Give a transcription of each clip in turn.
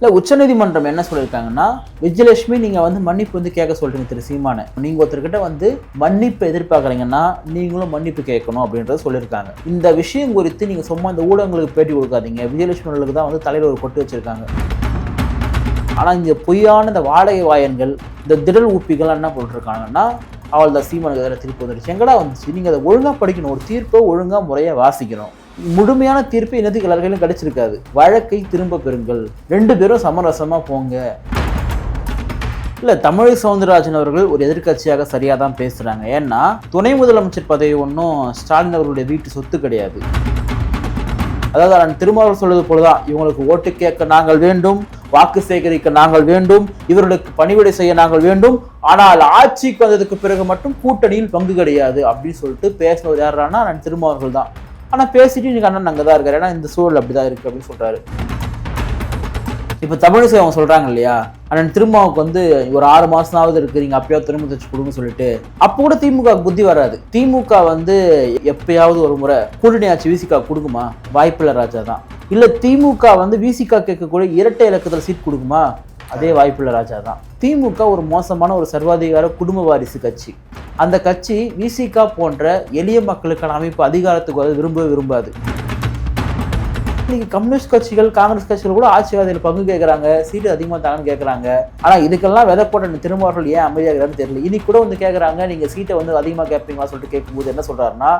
இல்லை உச்சநீதிமன்றம் என்ன சொல்லியிருக்காங்கன்னா விஜயலட்சுமி நீங்கள் வந்து மன்னிப்பு வந்து கேட்க சொல்கிறீங்க திரு சீமானை. நீங்கள் ஒருத்தர்கிட்ட வந்து மன்னிப்பு எதிர்பார்க்குறீங்கன்னா நீங்களும் மன்னிப்பு கேட்கணும் அப்படின்றத சொல்லியிருக்காங்க. இந்த விஷயம் குறித்து நீங்கள் சும்மா இந்த ஊடகங்களுக்கு பேட்டி கொடுக்காதீங்க. விஜயலட்சுமி அவர்களுக்கு தான் வந்து தலையில் ஒரு கொட்டு வச்சிருக்காங்க. ஆனால் இங்கே பொய்யான இந்த வாடகை வாயன்கள் இந்த திடல் ஊப்பிகள் என்ன போட்டிருக்காங்கன்னா அவள் தான் சீமானுக்கு எதிராக தீர்ப்பு வந்துருச்சு. எங்கடா வந்துச்சு? நீங்கள் அதை ஒழுங்காக படிக்கணும். ஒரு தீர்ப்பை ஒழுங்காக முறையாக வாசிக்கணும். முழுமையான தீர்ப்பு இனத்துக்கு எல்லாருக்கும் கிடைச்சிருக்காது. வழக்கை திரும்ப பெறுங்கள். ரெண்டு பேரும் சமரசமாக போங்க. இல்லை தமிழை சவுந்தரராஜன் அவர்கள் ஒரு எதிர்க்கட்சியாக சரியாக தான் பேசுகிறாங்க ஏன்னா துணை முதலமைச்சர் பதவி ஒன்றும் ஸ்டாலின் அவர்களுடைய வீட்டு சொத்து கிடையாது. அதாவது நான் திருமாவளவன் சொல்வது போலதான். இவங்களுக்கு ஓட்டு கேட்க நாங்கள் வேண்டும் வாக்கு சேகரிக்க நாங்கள் வேண்டும் இவர்களுக்கு பணிவிடை செய்ய நாங்கள் வேண்டும். ஆனால் ஆட்சிக்கு வந்ததுக்கு பிறகு மட்டும் கூட்டணியில் பங்கு கிடையாது அப்படின்னு சொல்லிட்டு பேசினவர் யாரானா நான் திருமாவர்கள் தான். ஆனால் பேசிட்டு இன்னைக்கு அண்ணன் அங்கே தான் இருக்காரு. ஏன்னா இந்த சூழல் அப்படிதான் இருக்குது அப்படின்னு சொல்கிறாரு இப்போ தமிழிசை அவங்க சொல்கிறாங்க இல்லையா? அண்ணன் திருமாவுக்கு வந்து ஒரு ஆறு மாதமாவது இருக்குது நீங்க அப்பயாவது திரும்ப வச்சு கொடுங்க சொல்லிட்டு. அப்போ கூட திமுக புத்தி வராது. திமுக வந்து எப்பயாவது ஒரு முறை கூட்டணி ஆட்சி விசிகா கொடுக்குமா? வாய்ப்பில்லை ராஜா தான். இல்லை திமுக வந்து விசிகா கேட்கக்கூடிய இரட்டை இலக்கத்தில் சீட் கொடுக்குமா? அதே வாய்ப்புள்ள ராஜா தான். திமுக ஒரு மோசமான ஒரு சர்வாதிகார குடும்ப வாரிசு கட்சி. அந்த கட்சி விசிகா போன்ற எளிய மக்களுக்கான அமைப்பு அதிகாரத்துக்கு வர விரும்பவே விரும்பாது. இன்னைக்கு கம்யூனிஸ்ட் கட்சிகள் காங்கிரஸ் கட்சிகள் கூட ஆட்சிவாதியில் பங்கு கேட்குறாங்க சீட்டு அதிகமாக தாங்கன்னு கேட்குறாங்க. ஆனால் இதுக்கெல்லாம் விதை போட்ட திருமாவர்கள் ஏன் அமைதியாகிறான்னு தெரியல. இன்னைக்கு கூட வந்து கேட்குறாங்க நீங்கள் சீட்டை வந்து அதிகமாக கேட்பீங்களா சொல்லிட்டு கேட்கும்போது என்ன சொல்கிறாருன்னா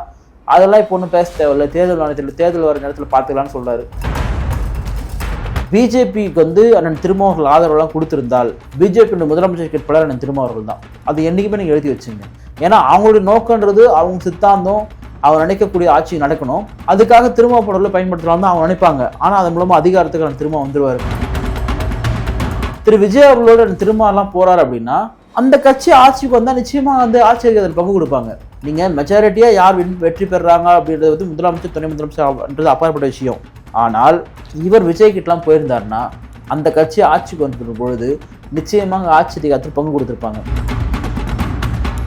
அதெல்லாம் இப்போ ஒன்றும் பேச தேவையில்ல. தேர்தல் ஆணையத்தில் தேர்தல் வர நேரத்தில் பார்த்துக்கலான்னு சொல்கிறாரு பிஜேபிக்கு வந்து அண்ணன் திருமாவர்கள் ஆதரவெல்லாம் கொடுத்திருந்தால் பிஜேபியோட முதலமைச்சர் கேட்பாளர் அண்ணன் திருமாவர்கள் தான். அது என்றைக்குமே நீங்கள் எழுதி வச்சுங்க. ஏன்னா அவங்களுடைய நோக்கன்றது அவங்க சித்தாந்தம் அவர் நினைக்கக்கூடிய ஆட்சி நடக்கணும். அதுக்காக திரும்ப பொருளை பயன்படுத்தலாம் தான் அவங்க நினைப்பாங்க. ஆனால் அதன் மூலமாக அதிகாரத்துக்கு நான் திரும்ப வந்துடுவார் திரு விஜய் அவர்களோட அண்ணன் திருமாலாம் அப்படின்னா அந்த கட்சி ஆட்சிக்கு வந்தால் நிச்சயமாக வந்து ஆட்சி அதில் பங்கு கொடுப்பாங்க. நீங்கள் மெஜாரிட்டியாக யார் வெற்றி பெறுறாங்க அப்படின்றது வந்து முதலமைச்சர் துணை முதலமைச்சர்ன்றது அப்பாற்பட்ட விஷயம். ஆனால் இவர் விஜய்கிட்டலாம் போயிருந்தார்னா போயிருந்தாருன்னா அந்த கட்சி ஆட்சிக்கு வந்திருக்கும் பொழுது நிச்சயமாக ஆட்சி அதிகாரத்தில் பங்கு கொடுத்துருப்பாங்க.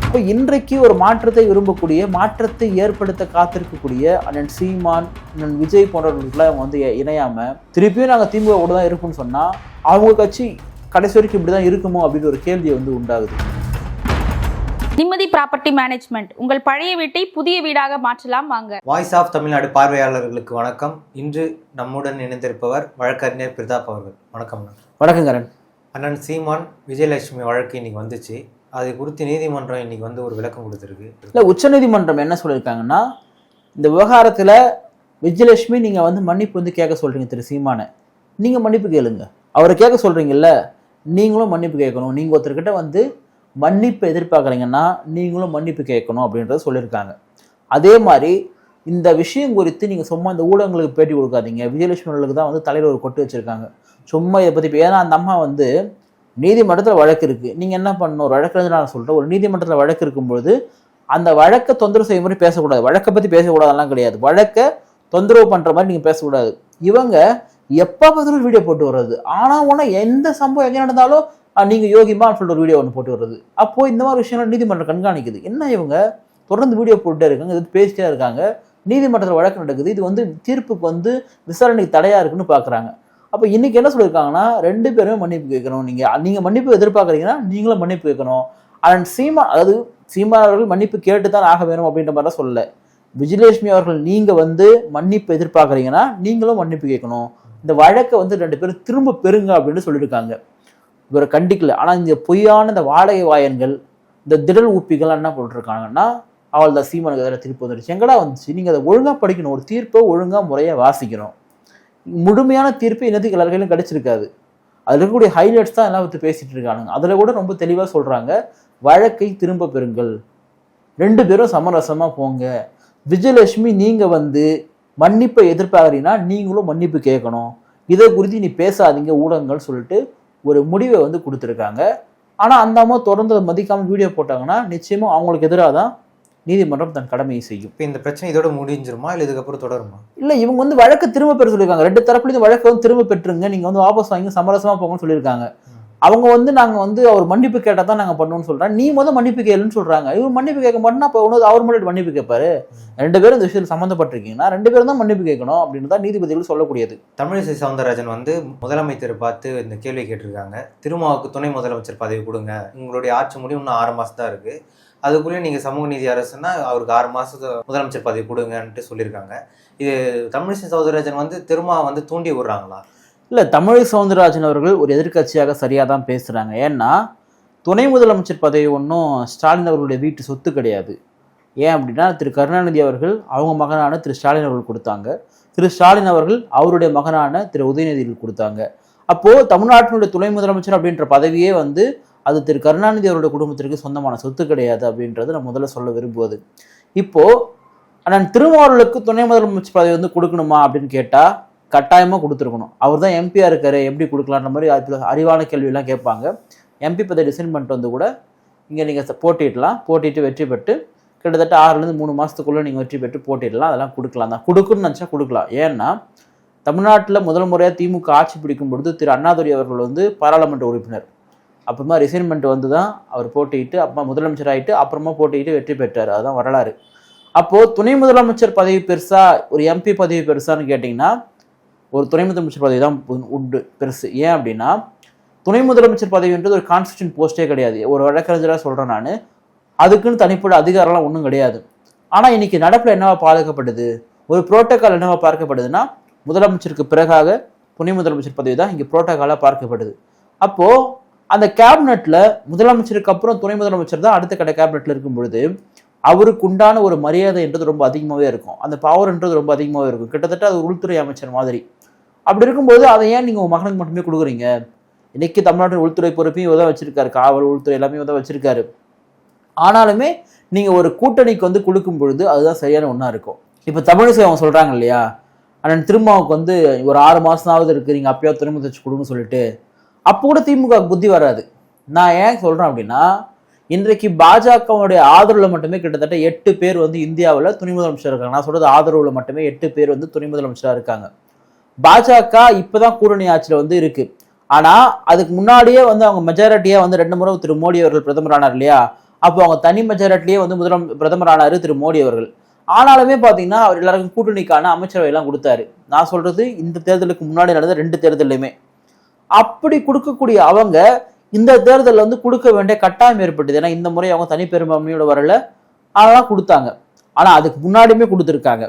இப்போ இன்றைக்கு ஒரு மாற்றத்தை விரும்பக்கூடிய மாற்றத்தை ஏற்படுத்த காத்திருக்கக்கூடிய அண்ணன் சீமான் அண்ணன் விஜய் போன்றவர்களுக்குலாம் அவங்க வந்து இணையாம திருப்பியும் நாங்கள் திமுக கூட தான் இருப்போம்னு சொன்னா அவங்க கட்சி கடைசி வரைக்கும் இப்படி தான் இருக்குமோ அப்படின்னு ஒரு கேள்வி வந்து உண்டாகுது. நிம்மதி ப்ராப்பர்ட்டி மேனேஜ்மெண்ட். உங்கள் பழைய வீட்டை புதிய வீடாக மாற்றலாம் வாங்க. வாய்ஸ் ஆஃப் தமிழ்நாடு பார்வையாளர்களுக்கு வணக்கம். இன்று நம்முடன் இணைந்திருப்பவர் வழக்கறிஞர் பிரதாப் அவர்கள். வணக்கம். வணக்கம் கரண். அண்ணன் சீமான் விஜயலட்சுமி வழக்கு இன்னைக்கு வந்துச்சு. அது குறித்து நீதிமன்றம் இன்னைக்கு வந்து ஒரு விளக்கம் கொடுத்துருக்கு. இல்லை உச்சநீதிமன்றம் என்ன சொல்லியிருக்காங்கன்னா இந்த விவகாரத்தில் விஜயலட்சுமி நீங்கள் வந்து மன்னிப்பு வந்து கேட்க சொல்கிறீங்க திரு சீமானை. நீங்கள் மன்னிப்பு கேளுங்க. அவரை கேட்க சொல்கிறீங்கல்ல நீங்களும் மன்னிப்பு கேட்கணும். நீங்கள் ஒருத்தர்கிட்ட வந்து மன்னிப்பு எதிர்பார்க்குறீங்கன்னா நீங்களும் மன்னிப்பு கேட்கணும் அப்படின்றத சொல்லியிருக்காங்க. அதே மாதிரி இந்த விஷயம் குறித்து நீங்கள் சும்மா இந்த ஊடகங்களுக்கு பேட்டி கொடுக்காதீங்க. விஜயலட்சுமி அவர்களுக்கு தான் வந்து தலையில் ஒரு கொட்டு வச்சுருக்காங்க. சும்மா இதை பற்றி ஏன்னா அந்த அம்மா வந்து நீதிமன்றத்தில் வழக்கு இருக்குது நீங்கள் என்ன பண்ணணும்? ஒரு வழக்கு நான் சொல்கிறேன் ஒரு நீதிமன்றத்தில் வழக்கு இருக்கும்பொழுது அந்த வழக்கை தொந்தரவு செய்யும் மாதிரி பேசக்கூடாது. வழக்கை பற்றி பேசக்கூடாதெல்லாம் கிடையாது. வழக்கை தொந்தரவு பண்ணுற மாதிரி நீங்கள் பேசக்கூடாது. இவங்க எப்போ பார்த்தாலும் வீடியோ போட்டு வர்றது. ஆனால் ஒன்று எந்த சம்பவம் எங்கே நடந்தாலும் நீங்கள் யோகிமான்னு சொல்லிட்டு ஒரு வீடியோ ஒன்று போட்டு வர்றது. அப்போ இந்த மாதிரி விஷயங்கள் நீதிமன்றம் கண்காணிக்குது. என்ன இவங்க? தொடர்ந்து வீடியோ போட்டுட்டே இருக்காங்க இது பேசிட்டே இருக்காங்க. நீதிமன்றத்தில் வழக்கு நடக்குது. இது வந்து தீர்ப்புக்கு வந்து விசாரணைக்கு தடையாக இருக்குன்னு பார்க்குறாங்க அப்போ இன்னைக்கு என்ன சொல்லியிருக்காங்கன்னா ரெண்டு பேருமே மன்னிப்பு கேட்கணும். நீங்கள் நீங்கள் மன்னிப்பு எதிர்பார்க்குறீங்கன்னா நீங்களும் மன்னிப்பு கேட்கணும். அண்ட் சீமா அதாவது சீமா அவர்கள் மன்னிப்பு கேட்டு தான் ஆக வேணும் அப்படின்ற மாதிரி சொல்லலை. விஜயலட்சுமி அவர்கள் நீங்கள் வந்து மன்னிப்பு எதிர்பார்க்குறீங்கன்னா நீங்களும் மன்னிப்பு கேட்கணும். இந்த வழக்கை வந்து ரெண்டு பேரும் திரும்ப பெறுங்க அப்படின்னு சொல்லியிருக்காங்க. இவரை கண்டிக்கல. ஆனால் இந்த பொய்யான இந்த வாடகை வாயன்கள் இந்த திடல் உப்பிகள்லாம் என்ன போட்டிருக்காங்கன்னா அவள் தான் சீமானுக்கு எதிராக திருப்பி வந்துருச்சு எங்கடா வந்துச்சு? நீங்கள் அதை ஒழுங்காக படிக்கணும். ஒரு தீர்ப்பை ஒழுங்காக முறையாக வாசிக்கணும் முழுமையான தீர்ப்பு இனத்துக்கு எல்லாருக்கையிலும் கிடச்சிருக்காது. அதில் இருக்கக்கூடிய ஹைலைட்ஸ் தான் எல்லாம் வந்து பேசிகிட்டு இருக்கானுங்க. அதில் கூட ரொம்ப தெளிவாக சொல்கிறாங்க வழக்கை திரும்ப பெறுங்கள். ரெண்டு பேரும் சமரசமாக போங்க. விஜயலட்சுமி நீங்கள் வந்து மன்னிப்பை எதிர்பார்க்குறீங்கன்னா நீங்களும் மன்னிப்பு கேட்கணும். இதை குறித்து நீ பேசாதீங்க ஊடகங்கள் சொல்லிட்டு ஒரு முடிவை வந்து கொடுத்துருக்காங்க. ஆனா அந்த அம்மா தொடர்ந்து அதை மதிக்காம வீடியோ போட்டாங்கன்னா நிச்சயமா அவங்களுக்கு எதிராக தான் நீதிமன்றம் தன் கடமையை செய்யும். இப்போ இந்த பிரச்சனை இதோட முடிஞ்சிருமா? இல்லை இதுக்கப்புறம் தொடருமா? இல்ல இவங்க வந்து வழக்கு திரும்ப பெற சொல்லியிருக்காங்க. ரெண்டு தரப்புலையும் வழக்கை வந்து திரும்ப பெற்றுங்க நீங்க வந்து வாபஸ் வாங்கி சமரசமா போங்கன்னு சொல்லியிருக்காங்க. அவங்க வந்து நாங்கள் வந்து அவர் மன்னிப்பு கேட்டால் தான் நாங்கள் பண்ணுவோம்னு சொல்கிறேன் நீ முதல் மன்னிப்பு கேளுன்னு சொல்கிறாங்க இவர் மன்னிப்பு கேட்க மாட்டேன்னா அப்போ உனது அவர் முன்னாடி மன்னிப்பு கேட்பாரு. ரெண்டு பேரும் இந்த விஷயத்தில் சம்மந்தப்பட்டிருக்கீங்கன்னா ரெண்டு பேரும் தான் மன்னிப்பு கேட்கணும் அப்படின்னு தான் நீதிபதிகள் சொல்லக்கூடியது. தமிழிசை சவுந்தரராஜன் வந்து முதலமைச்சர் பார்த்து இந்த கேள்வி கேட்டிருக்காங்க. திருமாவுக்கு துணை முதலமைச்சர் பதவி கொடுங்க. உங்களுடைய ஆட்சி முடியும் இன்னும் ஆறு மாதம் தான் இருக்குது அதுக்குள்ளேயே நீங்கள் சமூக நீதி அரசுன்னா அவருக்கு ஆறு மாசத்து முதலமைச்சர் பதவி கொடுங்கன்ட்டு சொல்லியிருக்காங்க. இது தமிழிசை சவுந்தரராஜன் வந்து திருமா வந்து தூண்டி விடுறாங்களா? இல்ல தமிழை சவுந்தரராஜன் அவர்கள் ஒரு எதிர்க்கட்சியாக சரியா தான் பேசுறாங்க. ஏன்னா துணை முதலமைச்சர் பதவி ஒன்றும் ஸ்டாலின் அவர்களுடைய வீட்டு சொத்து கிடையாது. ஏன் அப்படின்னா திரு கருணாநிதி அவர்கள் அவங்க மகனான திரு ஸ்டாலின் அவர்கள் கொடுத்தாங்க. திரு ஸ்டாலின் அவர்கள் அவருடைய மகனான திரு உதயநிதிகள் கொடுத்தாங்க. அப்போ தமிழ்நாட்டினுடைய துணை முதலமைச்சர் அப்படின்ற பதவியே வந்து அது திரு கருணாநிதி அவருடைய குடும்பத்திற்கு சொந்தமான சொத்து கிடையாது அப்படின்றது நான் முதல்ல சொல்ல விரும்புவது. இப்போ ஆனால் திருமாவளவுக்கு துணை முதலமைச்சர் பதவி வந்து கொடுக்கணுமா அப்படின்னு கேட்டா கட்டாயமாக கொடுத்துருக்கணும். அவர் தான் எம்பியாக இருக்காரு எப்படி கொடுக்கலான்ற மாதிரி அறிவான கேள்வியெல்லாம் கேட்பாங்க. எம்பி பதவி டிசைன் பண்ணிட்டு வந்து கூட இங்கே நீங்கள் போட்டிடலாம். போட்டிட்டு வெற்றி பெற்று கிட்டத்தட்ட ஆறுலேருந்து மூணு மாதத்துக்குள்ளே நீங்கள் வெற்றி பெற்று போட்டிடலாம். அதெல்லாம் கொடுக்கலாம். தான் கொடுக்குன்னு நினச்சா கொடுக்கலாம். ஏன்னா தமிழ்நாட்டில் முதல் முறையாக திமுக ஆட்சி பிடிக்கும் பொழுது திரு. அண்ணாதுரை அவர்கள் வந்து பாராளுமன்ற உறுப்பினர். அப்புறமா ரிசைன்மெண்ட் வந்து தான் அவர் போட்டியிட்டு அப்புறமா முதலமைச்சர் ஆயிட்டு அப்புறமா போட்டியிட்டு வெற்றி பெற்றார். அதுதான் வரலாறு. அப்போது துணை முதலமைச்சர் பதவி பெருசா ஒரு எம்பி பதவி பெருசான்னு கேட்டிங்கன்னா ஒரு துணை முதலமைச்சர் பதவி தான் உண்டு பெருசு. ஏன் அப்படின்னா துணை முதலமைச்சர் பதவின்றது ஒரு கான்ஸ்டியூஷன் போஸ்டே கிடையாது. ஒரு வழக்கறிஞராக சொல்கிறேன் நான். அதுக்குன்னு தனிப்பட்ட அதிகாரம்லாம் ஒன்றும் கிடையாது. ஆனால் இன்னைக்கு நடப்பில் என்னவா பாதுகாப்படுது ஒரு புரோட்டோக்கால் என்னவா பார்க்கப்படுதுன்னா முதலமைச்சருக்கு பிறகாக துணை முதலமைச்சர் பதவி தான் இங்கே புரோட்டோக்காலாக பார்க்கப்படுது. அப்போது அந்த கேபினெட்டில் முதலமைச்சருக்கு அப்புறம் துணை முதலமைச்சர் தான் அடுத்த கட்ட கேபினெட்டில் இருக்கும் பொழுது அவருக்கு உண்டான ஒரு மரியாதைன்றது ரொம்ப அதிகமாகவே இருக்கும். அந்த பவர்ன்றது ரொம்ப அதிகமாகவே இருக்கும். கிட்டத்தட்ட அது உள்துறை அமைச்சர் மாதிரி. அப்படி இருக்கும்போது அதை ஏன் நீங்கள் உங்கள் மகனுக்கு மட்டுமே கொடுக்குறீங்க? இன்னைக்கு தமிழ்நாட்டின் உள்துறை பொறுப்பையும் இவர் வச்சிருக்காரு. காவல் உள்துறை எல்லாமே இவர் வச்சுருக்காரு. வச்சிருக்காரு ஆனாலுமே நீங்கள் ஒரு கூட்டணிக்கு வந்து கொடுக்கும் பொழுது அதுதான் சரியான ஒன்றா இருக்கும். இப்போ தமிழிசை அவங்க சொல்கிறாங்க இல்லையா? அண்ணன் திருமாவுக்கு வந்து ஒரு ஆறு மாதமாவது இருக்குது நீங்கள் அப்பயாவது துணை முதலமைச்சர் கொடுங்க சொல்லிட்டு. அப்போ கூட திமுக புத்தி வராது. நான் ஏன் சொல்கிறேன் அப்படின்னா இன்றைக்கு பாஜகவுடைய ஆதரவில் மட்டுமே கிட்டத்தட்ட எட்டு பேர் வந்து இந்தியாவில் துணை முதலமைச்சர் இருக்காங்க. நான் சொல்கிறது ஆதரவில் மட்டுமே எட்டு பேர் வந்து துணை முதலமைச்சராக இருக்காங்க. பாஜக இப்பதான் கூட்டணி ஆட்சியில் வந்து இருக்கு. ஆனா அதுக்கு முன்னாடியே வந்து அவங்க மெஜாரிட்டியாக வந்து ரெண்டு முறை திரு மோடி அவர்கள் பிரதமர் ஆனார் இல்லையா? அப்போ அவங்க தனி மெஜாரிட்டியே வந்து முதலம் பிரதமர் ஆனார் திரு மோடி அவர்கள். ஆனாலுமே பாத்தீங்கன்னா அவர் எல்லாருக்கும் கூட்டணிக்கான அமைச்சரவை எல்லாம் கொடுத்தாரு. நான் சொல்றது இந்த தேர்தலுக்கு முன்னாடி நடந்த ரெண்டு தேர்தலையுமே அப்படி கொடுக்கக்கூடிய அவங்க இந்த தேர்தலில் வந்து கொடுக்க வேண்டிய கட்டாயம் ஏற்பட்டது. ஏன்னா இந்த முறை அவங்க தனி பெரும்பான்மையோட வரல. அதெல்லாம் கொடுத்தாங்க. ஆனா அதுக்கு முன்னாடியுமே கொடுத்துருக்காங்க.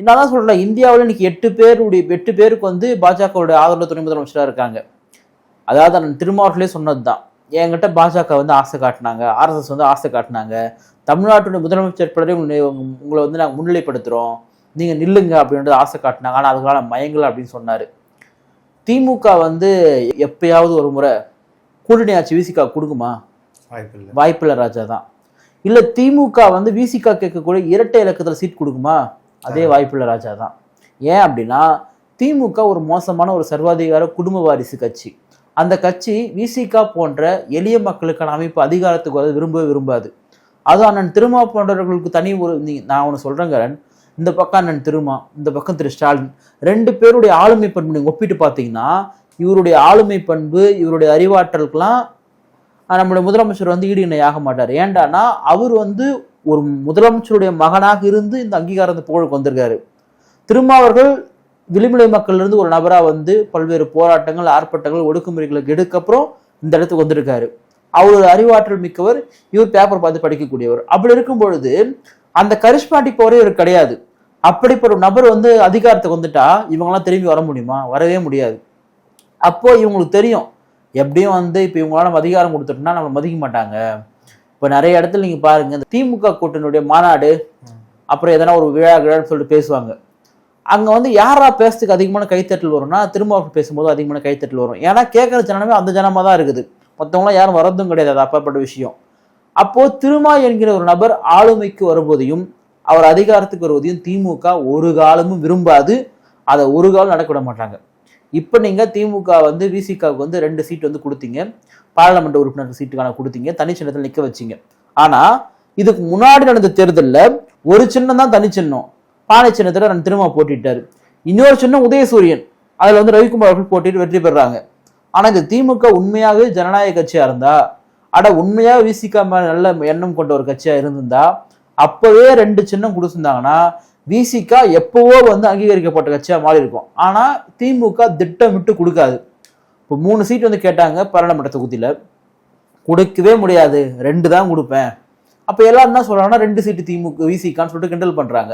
என்னதான் சொல்றேன் இந்தியாவில் இன்னைக்கு எட்டு பேருடைய எட்டு பேருக்கு வந்து பாஜகவுடைய ஆதரவு துணை முதலமைச்சராக இருக்காங்க. அதாவது நான் திருமாவட்டிலே சொன்னது தான் என்கிட்ட பாஜக வந்து ஆசை காட்டினாங்க ஆர்எஸ்எஸ் வந்து ஆசை காட்டினாங்க. தமிழ்நாட்டுடைய முதலமைச்சர் பிறகு உங்களை வந்து நாங்கள் முன்னிலைப்படுத்துகிறோம் நீங்கள் நில்லுங்க அப்படின்றது ஆசை காட்டினாங்க. ஆனால் அதுக்கான மயங்கல அப்படின்னு சொன்னார். திமுக வந்து எப்பயாவது ஒரு முறை கூட்டணி ஆட்சி விசிகா கொடுக்குமா? வாய்ப்பு இல்லை. வாய்ப்பில்லை ராஜா தான் இல்ல திமுக வந்து விசிகா கேட்கக்கூடிய இரட்டை இலக்கத்துல சீட் கொடுக்குமா? அதே வாய்ப்புள்ள ராஜா தான். ஏன் அப்படின்னா திமுக ஒரு மோசமான ஒரு சர்வாதிகார குடும்ப வாரிசு கட்சி. அந்த கட்சி விசிகா போன்ற எளிய மக்களுக்கான அமைப்பு அதிகாரத்துக்கு வர விரும்பவே விரும்பாது. அதுவும் அண்ணன் திருமா போன்றவர்களுக்கு தனி ஒரு நீ- நான் ஒன்று சொல்கிறேங்கிறேன் இந்த பக்கம் அண்ணன் திருமா இந்த பக்கம் திரு ஸ்டாலின். ரெண்டு பேருடைய ஆளுமை பண்பு நீங்கள் ஒப்பிட்டு பார்த்தீங்கன்னா இவருடைய ஆளுமை பண்பு இவருடைய அறிவாற்றலுக்கெல்லாம் நம்மளுடைய முதலமைச்சர் வந்து ஈடு இணையாக ஆக மாட்டார். ஏண்டானா அவர் வந்து ஒரு முதலமைச்சருடைய மகனாக இருந்து இந்த அங்கீகாரத்தை புகழுக்கு வந்திருக்காரு. திருமாவர்கள் விளிமலை மக்கள்லேருந்து ஒரு நபராக வந்து பல்வேறு போராட்டங்கள் ஆர்ப்பாட்டங்கள் ஒடுக்குமுறைகளுக்கு எடுக்கப்புறம் இந்த இடத்துக்கு வந்திருக்காரு. அவர் ஒரு அறிவாற்றல் மிக்கவர் இவர் பேப்பர் பார்த்து படிக்கக்கூடியவர். அப்படி இருக்கும் பொழுது அந்த கரிஸ்மாட்டிக் போரே இவர் கிடையாது. அப்படிப்பட்ட ஒரு நபர் வந்து அதிகாரத்துக்கு வந்துட்டா இவங்கெல்லாம் திரும்பி வர முடியுமா? வரவே முடியாது. அப்போ இவங்களுக்கு தெரியும் எப்படியும் வந்து இப்போ இவங்களால நம்ம அதிகாரம் கொடுத்துட்டோம்னா நம்ம மதிக்க மாட்டாங்க. இப்போ நிறைய இடத்துல நீங்க பாருங்க இந்த திமுக கூட்டணியுடைய மாநாடு அப்புறம் எதனா ஒரு விழா விழான்னு சொல்லிட்டு பேசுவாங்க. அங்க வந்து யாரா பேசுறதுக்கு அதிகமான கைத்தட்டல் வரும்னா திரும்ப பேசும்போது அதிகமான கைத்தட்டல் வரும். ஏன்னா கேட்கற ஜனமே அந்த ஜனமா தான் இருக்குது. மற்றவங்களாம் யாரும் வரதும் கிடையாது அது அப்பாற்பட்ட விஷயம். அப்போ திருமா என்கிற ஒரு நபர் ஆளுமைக்கு வருவதையும் அவர் அதிகாரத்துக்கு வருவதையும் திமுக ஒரு காலமும் விரும்பாது. அதை ஒரு காலம் நடக்க விட மாட்டாங்க. இப்போ நீங்கள் திமுக வந்து விசிகாவுக்கு வந்து ரெண்டு சீட் வந்து கொடுத்தீங்க. பாராளுமன்ற உறுப்பினர் சீட்டுக்கான கொடுத்தீங்க. தனி சின்னத்தில் நிற்க வச்சீங்க. ஆனால் இதுக்கு முன்னாடி நடந்த தேர்தலில் ஒரு சின்னம் தான் தனி சின்னம். பானை சின்னத்தில் நான் திரும்ப போட்டிட்டார். இன்னொரு சின்னம் உதயசூரியன். அதில் வந்து ரவிக்குமார் அவர்கள் போட்டிட்டு வெற்றி பெறாங்க. ஆனால் இந்த திமுக உண்மையாகவே ஜனநாயக கட்சியாக இருந்தா அட உண்மையாக விசிகா மேலே நல்ல எண்ணம் கொண்ட ஒரு கட்சியாக இருந்திருந்தா அப்போவே ரெண்டு சின்னம் கொடுத்துருந்தாங்கன்னா விசிகா எப்போவோ வந்து அங்கீகரிக்கப்பட்ட கட்சியாக மாறி இருக்கும் ஆனால் திமுக திட்டமிட்டு கொடுக்காது. இப்போ மூணு சீட் வந்து கேட்டாங்க பாராளுமன்ற தொகுதியில். கொடுக்கவே முடியாது. ரெண்டு தான் கொடுப்பேன். அப்போ எல்லாரும் என்ன சொல்கிறாங்கன்னா ரெண்டு சீட்டு திமுக விசிகான்னு சொல்லிட்டு கிண்டல் பண்ணுறாங்க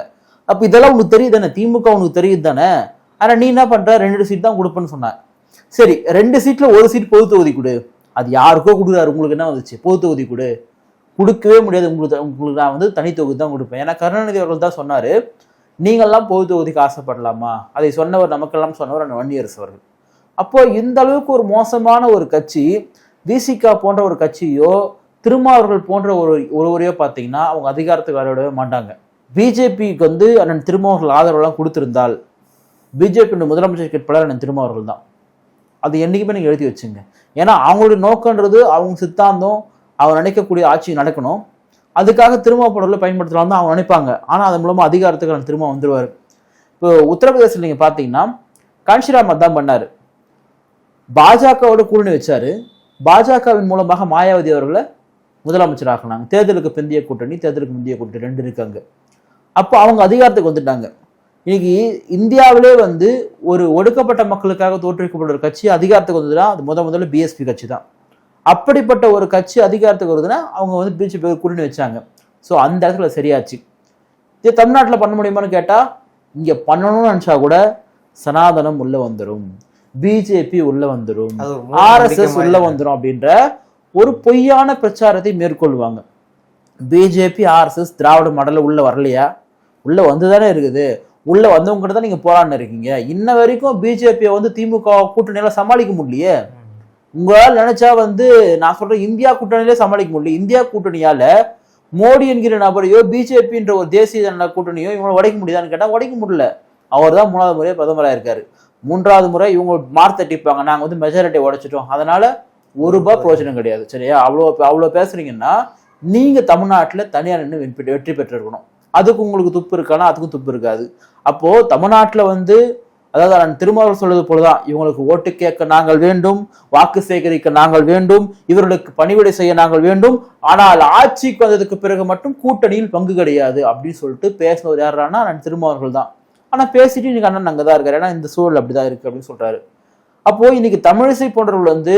அப்போ இதெல்லாம் உனக்கு தெரியுது தானே? திமுக உனக்கு தெரியுது தானே? ஆனால் நீ என்ன பண்ணுற ரெண்டு சீட் தான் கொடுப்பேன்னு சொன்னாங்க. சரி ரெண்டு சீட்டில் ஒரு சீட் பொது தொகுதி கொடு. அது யாருக்கோ கொடுக்குறாரு. உங்களுக்கு என்ன வந்துச்சு? பொது தொகுதி கொடு. கொடுக்கவே முடியாது. உங்களுக்கு உங்களுக்கு நான் வந்து தனி தொகுதி தான் கொடுப்பேன். ஏன்னா கருணாநிதி அவர்கள் தான் சொன்னார் நீங்கள்லாம் பொது தொகுதிக்கு ஆசைப்படலாமா? அதை சொன்னவர் நமக்கெல்லாம் சொன்னவர் அந்த வன்னியரசு அவர்கள். அப்போ இந்த அளவுக்கு ஒரு மோசமான ஒரு கட்சி விசிகா போன்ற ஒரு கட்சியோ திருமாவர்கள் போன்ற ஒரு ஒருவரையோ பார்த்தீங்கன்னா அவங்க அதிகாரத்துக்கு வரவிடவே மாட்டாங்க. பிஜேபிக்கு வந்து அண்ணன் திருமாவர்கள் ஆதரவெல்லாம் கொடுத்திருந்தால் பிஜேபி முதலமைச்சர் கேட்பாளர் அண்ணன் திருமாவர்கள் தான். அது என்றைக்குமே நீங்கள் எழுதி வச்சுங்க. ஏன்னா அவங்களுடைய நோக்கன்றது அவங்க சித்தாந்தம் அவர் நினைக்கக்கூடிய ஆட்சி நடக்கணும். அதுக்காக திரும்ப பொருளை பயன்படுத்தலாம் தான் அவங்க நினைப்பாங்க. ஆனால் அதன் மூலமாக அதிகாரத்துக்கு அவர் திரும்ப வந்துடுவார் இப்போ உத்தரப்பிரதேசத்தில் நீங்கள் பார்த்தீங்கன்னா காஞ்சிராம் தான் பண்ணார். பாஜகவோட கூட்டணி வச்சார். பாஜகவின் மூலமாக மாயாவதி அவர்களை முதலமைச்சர் ஆக்கினாங்க. தேர்தலுக்கு பிந்தைய கூட்டணி தேர்தலுக்கு முந்தைய கூட்டணி ரெண்டு இருக்காங்க அப்போ அவங்க அதிகாரத்துக்கு வந்துட்டாங்க. இன்னைக்கு இந்தியாவிலே வந்து ஒரு ஒடுக்கப்பட்ட மக்களுக்காக தோற்றுவிக்கப்பட்ட ஒரு கட்சி அதிகாரத்துக்கு வந்ததுன்னா அது முத முதல்ல பிஎஸ்பி கட்சி தான் அப்படிப்பட்ட ஒரு கட்சி அதிகாரத்துக்கு வருதுன்னா அவங்க வந்து பிஜேபி கூட்டணி வச்சாங்க. ஸோ அந்த இடத்துல சரியாச்சு. இது தமிழ்நாட்டில் பண்ண முடியுமான்னு கேட்டால் இங்கே பண்ணணும்னு நினச்சா கூட சனாதனம் உள்ள வந்துடும் பிஜேபி உள்ள வந்துடும் ஆர்எஸ்எஸ் உள்ள வந்துடும் அப்படின்ற ஒரு பொய்யான பிரச்சாரத்தை மேற்கொள்வாங்க. பிஜேபி ஆர்எஸ்எஸ் திராவிட மாடல்ல உள்ள வரலையா? உள்ள வந்துதானே இருக்குது. உள்ள வந்தவங்க கிட்ட தான் நீங்க போராடினு இருக்கீங்க. இன்ன வரைக்கும் பிஜேபியை வந்து திமுக கூட்டணியில சமாளிக்க முடியலையே. உங்களால் நினைச்சா வந்து நான் சொல்றேன் இந்தியா கூட்டணியிலே சமாளிக்க முடியல. இந்தியா கூட்டணியால மோடி என்கிற நபரையோ பிஜேபின்ற ஒரு தேசிய ஜனதா கூட்டணியோ இவங்களை உடைக்க முடியுதான்னு கேட்டா உடைக்க முடியல. அவர் தான் மூணாவது முறையாக பிரதமராக இருக்காரு. மூன்றாவது முறை இவங்க மார்க் தட்டிப்பாங்க. நாங்கள் வந்து மெஜாரிட்டி உடைச்சிட்டோம். அதனால ஒரு ரூபாய் பிரயோஜனம் கிடையாது. சரியா? அவ்வளோ அவ்வளோ பேசுறீங்கன்னா நீங்க தமிழ்நாட்டில் தனியார் நின்று வெற்றி பெற்றிருக்கணும். அதுக்கு உங்களுக்கு துப்பு இருக்கானா? அதுக்கும் துப்பு இருக்காது. அப்போ தமிழ்நாட்டில் வந்து அதாவது நான் திருமாவளவன் சொல்வது போலதான். இவங்களுக்கு ஓட்டு கேட்க நாங்கள் வேண்டும் வாக்கு சேகரிக்க நாங்கள் வேண்டும் இவர்களுக்கு பணிவிடை செய்ய நாங்கள் வேண்டும். ஆனால் ஆட்சிக்கு வந்ததுக்கு பிறகு மட்டும் கூட்டணியில் பங்கு கிடையாது அப்படின்னு சொல்லிட்டு பேசினவர் யாருன்னா நான் திருமாவர்கள் தான். ஆனால் பேசிட்டு இன்னைக்கு அண்ணன் அங்கே தான் இருக்காரு. ஏன்னா இந்த சூழல் அப்படிதான் இருக்கு அப்படின்னு சொல்றாரு. அப்போ இன்னைக்கு தமிழிசை போன்றவர்கள் வந்து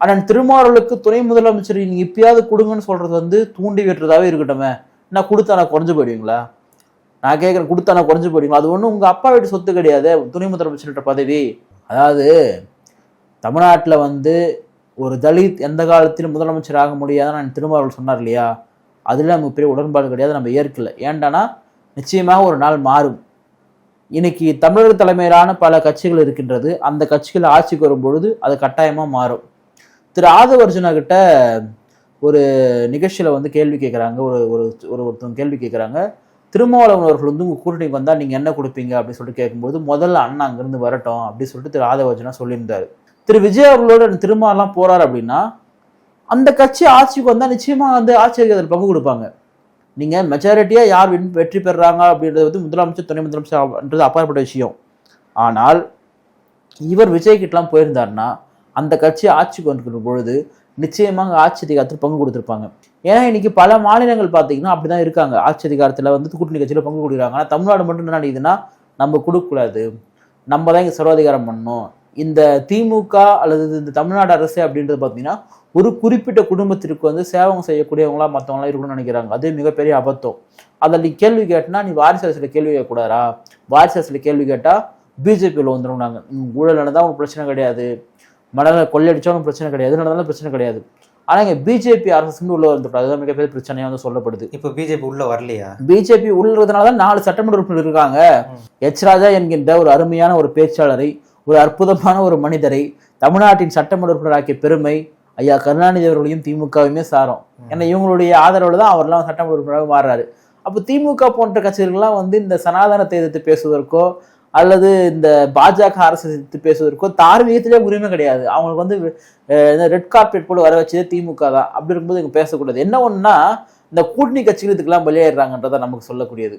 அண்ணன் திருமாவர்களுக்கு துணை முதலமைச்சர் நீங்க இப்பயாவது கொடுங்கன்னு சொல்றது வந்து தூண்டி வெட்டுறதாகவே இருக்கட்டுமே. நான் கொடுத்தா நான் குறைஞ்சு போயிடுவீங்களா? நான் கேட்குறேன் கொடுத்தா நான் குறைஞ்சு அது ஒன்றும் உங்கள் அப்பா வீட்டு சொத்து கிடையாது துணை முதலமைச்சர்கிட்ட பதவி. அதாவது தமிழ்நாட்டில் வந்து ஒரு தலித் எந்த காலத்திலும் முதலமைச்சர் ஆக முடியாதுன்னு நான் திருமாவர்கள் சொன்னார் இல்லையா? அதில் நமக்கு பெரிய உடன்பாடு கிடையாது நம்ம ஏற்கல. ஏன்டானா நிச்சயமாக ஒரு நாள் மாறும். இன்னைக்கு தமிழர் தலைமையிலான பல கட்சிகள் இருக்கின்றது. அந்த கட்சிகள் ஆட்சிக்கு வரும்பொழுது அது கட்டாயமாக மாறும். திரு ஆதவர்ஜுனா கிட்ட ஒரு நிகழ்ச்சியில் வந்து கேள்வி கேட்குறாங்க ஒரு ஒரு ஒரு ஒருத்தவங்க கேள்வி கேட்குறாங்க திருமாவளவன் அவர்கள் வந்து உங்க கூட்டணிக்கு வந்தா நீங்க என்ன கொடுப்பீங்க அப்படின்னு சொல்லிட்டு கேட்கும்போது முதல்ல அண்ணா அங்கிருந்து வரட்டும் அப்படின்னு சொல்லிட்டு திரு ஆதவர்ஜுனா சொல்லியிருந்தாரு. திரு விஜய் அவர்களோட திருமாலாம் போறாரு அப்படின்னா அந்த கட்சி ஆட்சிக்கு வந்தா நிச்சயமா வந்து ஆட்சி அதில் பங்கு கொடுப்பாங்க. நீங்க மெஜாரிட்டியா யார் வெற்றி பெறுறாங்க அப்படின்றது வந்து முதலமைச்சர் துணை முதலமைச்சர்ன்றது அப்பாற்பட்ட விஷயம். ஆனால் இவர் விஜய் கிட்டலாம் போயிருந்தாருன்னா அந்த கட்சி ஆட்சிக்கு வந்துருக்கிற பொழுது நிச்சயமாக ஆட்சி அதிகாரத்தில் பங்கு கொடுத்துருப்பாங்க. ஏன்னா இன்னைக்கு பல மாநிலங்கள் பார்த்தீங்கன்னா அப்படிதான் இருக்காங்க. ஆட்சி அதிகாரத்தில் வந்து கூட்டணி கட்சியில் பங்கு கொடுக்குறாங்க. ஆனால் தமிழ்நாடு மட்டும் என்ன நினைக்குதுன்னா நம்ம கொடுக்கக்கூடாது. நம்ம தான் இங்கே சர்வாதிகாரம் பண்ணணும். இந்த திமுக அல்லது இந்த தமிழ்நாடு அரசு அப்படின்றது பார்த்தீங்கன்னா ஒரு குறிப்பிட்ட குடும்பத்திற்கு வந்து சேவகம் செய்யக்கூடியவங்களா மற்றவங்களாம் இருக்கணும்னு நினைக்கிறாங்க. அது மிகப்பெரிய அபத்தம். அதில் நீ கேள்வி கேட்டனா நீ வாரிசு அரசில் கேள்வி கேட்கக்கூடாதா? வாரிசு அரசில் கேள்வி கேட்டால் பிஜேபியில் வந்துடும் நாங்கள் ஊழல் நடந்தால் உங்களுக்கு பிரச்சனை கிடையாது. மடலை கொள்ளையடிச்சாலும் பிரச்சனை கிடையாது. எது நடந்தாலும் பிரச்சனை கிடையாது. ஆனால் இங்கே பிஜேபி அரசுன்னு உள்ள வந்துட்டு அதுதான் மிகப்பெரிய பிரச்சனையாக வந்து சொல்லப்படுது. இப்போ பிஜேபி உள்ள வரலையா? பிஜேபி உள்ளதுனால தான் நாலு சட்டமன்ற உறுப்பினர் இருக்காங்க. எச் ராஜா என்கின்ற ஒரு அருமையான ஒரு பேச்சாளரை ஒரு அற்புதமான ஒரு மனிதரை தமிழ்நாட்டின் சட்டமன்ற உறுப்பினராக்கிய பெருமை ஐயா கருணாநிதி அவர்களையும் திமுகவையுமே சாரும். ஏன்னா இவங்களுடைய ஆதரவுல தான் அவர்லாம் சட்டமன்ற உறுப்பினராக மாறுறாரு. அப்போ திமுக போன்ற கட்சிகள்லாம் வந்து இந்த சனாதனத்தை எதிர்த்து பேசுவதற்கோ அல்லது இந்த பாஜக அரசு எதிர்த்து பேசுவதற்கோ தார்மீகத்திலே உரிமை கிடையாது. அவங்களுக்கு வந்து ரெட் கார்பெட் போல வர வச்சதே திமுக தான். அப்படி இருக்கும்போது இங்கே பேசக்கூடாது. என்ன ஒன்றுனா இந்த கூட்டணி கட்சிகள் இதுக்கெல்லாம் பலியாயிடுறாங்கன்றதை நமக்கு சொல்லக்கூடியது.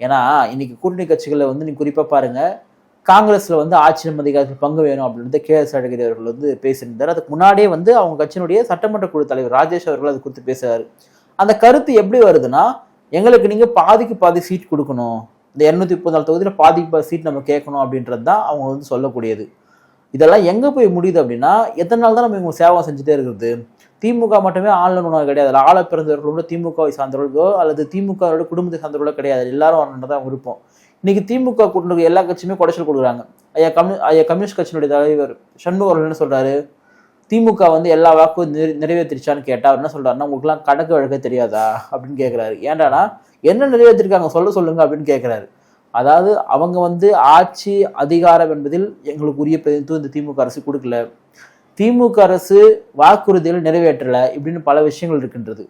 ஏன்னா இன்னைக்கு கூட்டணி கட்சிகளை வந்து நீ குறிப்பாக பாருங்க. காங்கிரஸில் வந்து ஆட்சி அதிகாரத்தில் பங்கு வேணும் அப்படின்றது கே எஸ் அழகிரி அவர்கள் வந்து பேசியிருந்தார். அதுக்கு முன்னாடியே வந்து அவங்க கட்சியினுடைய சட்டமன்ற குழு தலைவர் ராஜேஷ் அவர்கள் அது குறித்து பேசுகிறார் அந்த கருத்து எப்படி வருதுன்னா எங்களுக்கு நீங்கள் பாதிக்கு பாதி சீட் கொடுக்கணும். இந்த இரநூத்தி முப்பத்தி நாலு பாதிக்கு பாதி சீட் நம்ம கேட்கணும் அப்படின்றது தான் அவங்க வந்து சொல்லக்கூடியது. இதெல்லாம் எங்கே போய் முடியுது அப்படின்னா எத்தனை நாள் தான் நம்ம இவங்க சேவை செஞ்சுட்டே இருக்கிறது திமுக மட்டுமே ஆன்லைன் உணவு கிடையாது. அதில் ஆள பிறந்தவர்களோட திமுகவை சார்ந்தவர்களோ அல்லது திமுகவோட குடும்பத்தை சார்ந்தவர்களோ கிடையாது. எல்லாரும் வரணுன்றது தான் விருப்பம். இன்னைக்கு திமுக கூட்டணி எல்லா கட்சியுமே குடைச்சல் கொடுக்குறாங்க. ஐயா கம்யூ ஐயா கம்யூனிஸ்ட் கட்சியினுடைய தலைவர் சண்முக அவர்கள் என்ன சொல்றாரு? திமுக வந்து எல்லா வாக்கும் நிறை நிறைவேற்றிருச்சான்னு கேட்டால் அவர் என்ன சொல்றாருன்னா உங்களுக்குலாம் கணக்கு வழக்க தெரியாதா? அப்படின்னு கேட்குறாரு ஏன்டானா என்ன நிறைவேற்றிருக்காங்க சொல்ல சொல்லுங்க அப்படின்னு கேட்குறாரு அதாவது அவங்க வந்து ஆட்சி அதிகாரம் என்பதில் எங்களுக்கு உரிய பிரதிநிதித்துவம் இந்த திமுக அரசு கொடுக்கல. திமுக அரசு வாக்குறுதிகள் நிறைவேற்றல இப்படின்னு பல விஷயங்கள் இருக்கின்றது.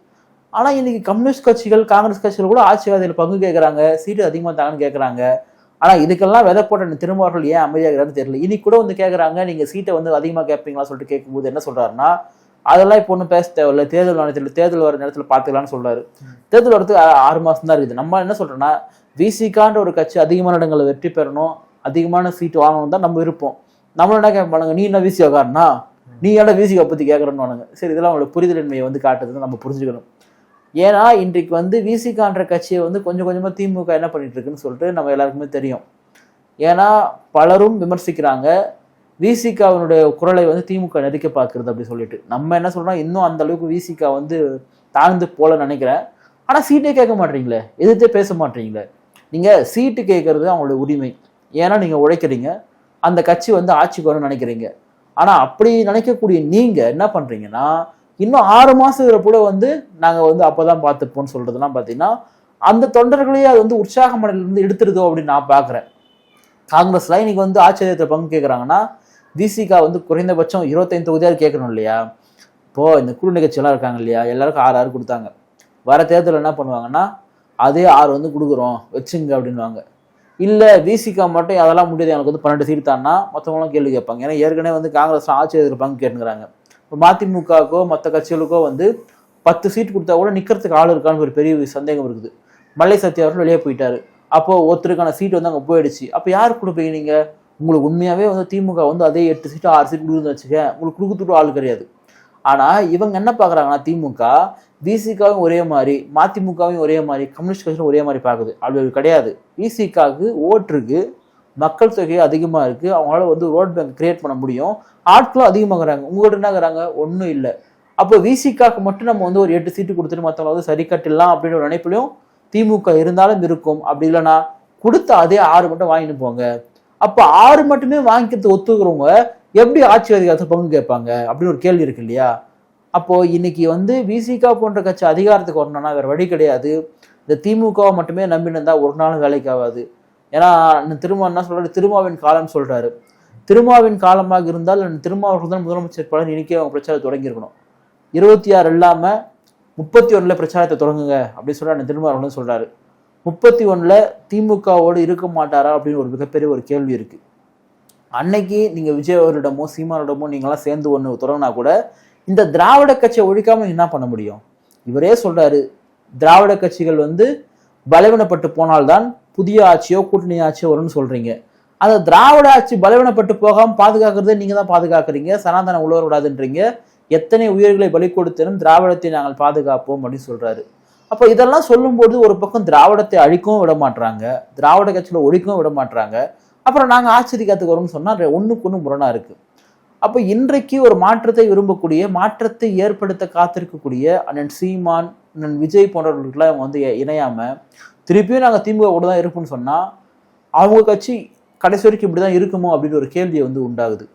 ஆனால் இன்னைக்கு கம்யூனிஸ்ட் கட்சிகள் காங்கிரஸ் கட்சிகள் கூட ஆட்சிவாதியில் பங்கு கேட்குறாங்க சீட்டு அதிகமாக தாங்கன்னு கேட்குறாங்க ஆனால் இதுக்கெல்லாம் விதை போட்ட திருமாவர்கள் ஏன் அமைதியாகிறாருன்னு தெரியல. இன்னைக்கு கூட வந்து கேட்குறாங்க நீங்கள் சீட்டை வந்து அதிகமாக கேட்பீங்களா சொல்லிட்டு கேட்கும்போது என்ன சொல்கிறாருன்னா அதெல்லாம் இப்போ ஒன்றும் பேச தேவையில்ல. தேர்தல் ஆணையத்தில் தேர்தல் வர நேரத்தில் பார்த்துக்கலாம்னு சொல்கிறாரு தேர்தல் வரதுக்கு ஆறு மாதம் தான் இருக்குது. நம்ம என்ன சொல்கிறோன்னா விசிகான்ற ஒரு கட்சி அதிகமான இடங்களில் வெற்றி பெறணும். அதிகமான சீட்டு வாங்கணும் தான் நம்ம இருப்போம் நம்மள என்ன கேட்பானுங்க நீ என்ன விசிகா காரணா நீ என்ன விசிகா பற்றி கேட்குறேன்னு சரி இதெல்லாம் அவங்களோட புரிதலின்மையை வந்து காட்டுதுன்னு நம்ம புரிஞ்சுக்கணும். ஏன்னா இன்றைக்கு வந்து விசிகான்ற கட்சியை வந்து கொஞ்சம் கொஞ்சமாக திமுக என்ன பண்ணிட்டு இருக்குன்னு சொல்லிட்டு நம்ம எல்லாருக்குமே தெரியும். ஏன்னா பலரும் விமர்சிக்கிறாங்க. விசிகாவினுடைய குரலை வந்து திமுக நெருக்க பார்க்கறது அப்படி சொல்லிட்டு. நம்ம என்ன சொல்றோம்? இன்னும் அந்த அளவுக்கு விசிகா வந்து தாழ்ந்து போல நினைக்கிறேன். ஆனால் சீட்டே கேட்க மாட்டீங்களே? எதிர்த்தே பேச மாட்டீங்களே? நீங்க சீட்டு கேட்கறது அவங்களுடைய உரிமை. ஏன்னா நீங்க உழைக்கிறீங்க. அந்த கட்சி வந்து ஆட்சிக்கு வரும்னு நினைக்கிறீங்க. ஆனா அப்படி நினைக்கக்கூடிய நீங்க என்ன பண்றீங்கன்னா இன்னும் ஆறு மாசம் கூட வந்து நாங்க வந்து அப்பதான் பார்த்துப்போம்னு சொல்கிறதுலாம் பாத்தீங்கன்னா அந்த தொண்டர்களையே அது வந்து உற்சாக மடலிருந்து எடுத்துருதோ அப்படின்னு நான் பாக்குறேன் காங்கிரஸ்ல இன்னைக்கு வந்து ஆச்சரியத்தை பங்கு கேட்குறாங்கன்னா விசிகா வந்து குறைந்தபட்சம் இருபத்தைந்து தொகுதியாவது கேட்கணும் இல்லையா? இப்போ இந்த குழு நிகழ்ச்சியெல்லாம் இருக்காங்க இல்லையா? எல்லாருக்கும் ஆறு ஆறு கொடுத்தாங்க. வர தேர்தலில் என்ன பண்ணுவாங்கன்னா அதே ஆறு வந்து கொடுக்குறோம் வச்சுங்க அப்படின்வாங்க இல்லை விசிகா மட்டும் அதெல்லாம் முடியாது. எனக்கு வந்து பன்னெண்டு சீட் தான்னா மற்றவங்களும் கேள்வி கேட்பாங்க. ஏன்னா ஏற்கனவே வந்து காங்கிரஸ் ஆட்சி எதிர்ப்பாங்க பங்கு கேட்டுக்கிறாங்க. இப்போ மதிமுகவுக்கோ மற்ற கட்சிகளுக்கோ வந்து பத்து சீட் கொடுத்தா கூட நிற்கிறதுக்கு ஆள் இருக்கான்னு ஒரு பெரிய சந்தேகம் இருக்குது. மல்லை சத்யா அவர்கள் வெளியே போயிட்டாரு. அப்போ ஒருத்தருக்கான சீட் வந்து அங்கே போயிடுச்சு. அப்போ யார் கொடுப்பீங்க நீங்கள் உங்களுக்கு உண்மையாகவே வந்து திமுக வந்து அதே எட்டு சீட்டு ஆறு சீட் கொடுக்குன்னு வச்சுக்க உங்களுக்கு கொடுக்கறதுக்கு ஆள் கிடையாது. ஆனால் இவங்க என்ன பார்க்குறாங்கன்னா திமுக விசிகாவும் ஒரே மாதிரி மதிமுகவும் ஒரே மாதிரி கம்யூனிஸ்ட் கட்சியும் ஒரே மாதிரி பார்க்குது. அது கிடையாது. விசிகாவுக்கு ஓட்டுருக்கு மக்கள் தொகை அதிகமாக இருக்குது அவங்களால வந்து ரோட் பேங்க் கிரியேட் பண்ண முடியும். ஆட்களும் அதிகமாகறாங்க உங்கள்கிட்ட என்னங்கிறாங்க ஒன்றும் இல்லை. அப்போ விசிகாவுக்கு மட்டும் நம்ம வந்து ஒரு எட்டு சீட்டு கொடுத்துட்டு மற்றவங்க வந்து சரி கட்டிடலாம் அப்படின்ற ஒரு நினைப்பிலையும் திமுக இருந்தாலும் இருக்கும். அப்படி இல்லைன்னா கொடுத்த அதே ஆறு மட்டும் வாங்கிட்டு போங்க. அப்போ ஆறு மட்டுமே வாங்கிக்கிறது ஒத்துக்கிறவங்க எப்படி ஆட்சி அதிகாரத்தை பங்கு கேட்பாங்க? அப்படின்னு ஒரு கேள்வி இருக்கு இல்லையா? அப்போ இன்னைக்கு வந்து விசிகா போன்ற கட்சி அதிகாரத்துக்கு வரணும்னா வேற வழி கிடையாது. இந்த திமுகவை மட்டுமே நம்பினிருந்தா ஒரு நாளும் வேலைக்கு ஆகாது. ஏன்னா திருமா என்ன சொல்றாரு? திருமாவின் காலம் சொல்றாரு. திருமாவின் காலமாக இருந்தால் திருமாவர்கள் தான் முதலமைச்சர் பலன் இன்னைக்கே அவங்க பிரச்சாரம் தொடங்கியிருக்கணும் இருபத்தி ஆறு இல்லாம முப்பத்தி ஒன்றில் பிரச்சாரத்தை தொடங்குங்க அப்படின்னு சொல்லி அண்ணன் திருமாவர்கள் சொல்றாரு. முப்பத்தி ஒன்றில் திமுகவோடு இருக்க மாட்டாரா அப்படின்னு ஒரு மிகப்பெரிய ஒரு கேள்வி இருக்கு. அன்னைக்கு நீங்கள் விஜய் அவரிடமோ சீமானிடமோ நீங்களாம் சேர்ந்து ஒன்று தொடங்கினா கூட இந்த திராவிட கட்சியை ஒழிக்காமல் என்ன பண்ண முடியும்? இவரே சொல்றாரு திராவிட கட்சிகள் வந்து பலவீனப்பட்டு போனால்தான் புதிய ஆட்சியோ கூட்டணி ஆட்சியோ வரும்னு சொல்றீங்க. அந்த திராவிட ஆட்சி பலவீனப்பட்டு போகாமல் பாதுகாக்கிறதே நீங்க தான் பாதுகாக்கிறீங்க சனாதனம் உழவர் விடாதுன்றீங்க. எத்தனை உயிர்களை பலி கொடுத்தனும் திராவிடத்தை நாங்கள் பாதுகாப்போம் அப்படின்னு சொல்றாரு. அப்ப இதெல்லாம் சொல்லும்போது ஒரு பக்கம் திராவிடத்தை அழிக்கவும் விட மாட்டாங்க திராவிட கட்சியில ஒழிக்கவும் விட மாட்டாங்க அப்புறம் நாங்க ஆச்சரியத்துக்கு வரும்னு சொன்னா ஒண்ணுக்கு ஒண்ணு முரணா இருக்கு. அப்ப இன்றைக்கு ஒரு மாற்றத்தை விரும்பக்கூடிய மாற்றத்தை ஏற்படுத்த காத்திருக்கக்கூடிய அண்ணன் சீமான் அண்ணன் விஜய் போன்றவர்களுக்கெல்லாம் அவங்க வந்து இணையாமல் இணையாம திருப்பியும் நாங்க திமுக கூட தான் இருப்போம்னு சொன்னா அவங்க கட்சி கடைசி வரைக்கும் இப்படிதான் இருக்குமோ அப்படின்னு ஒரு கேள்வி வந்து உண்டாகுது.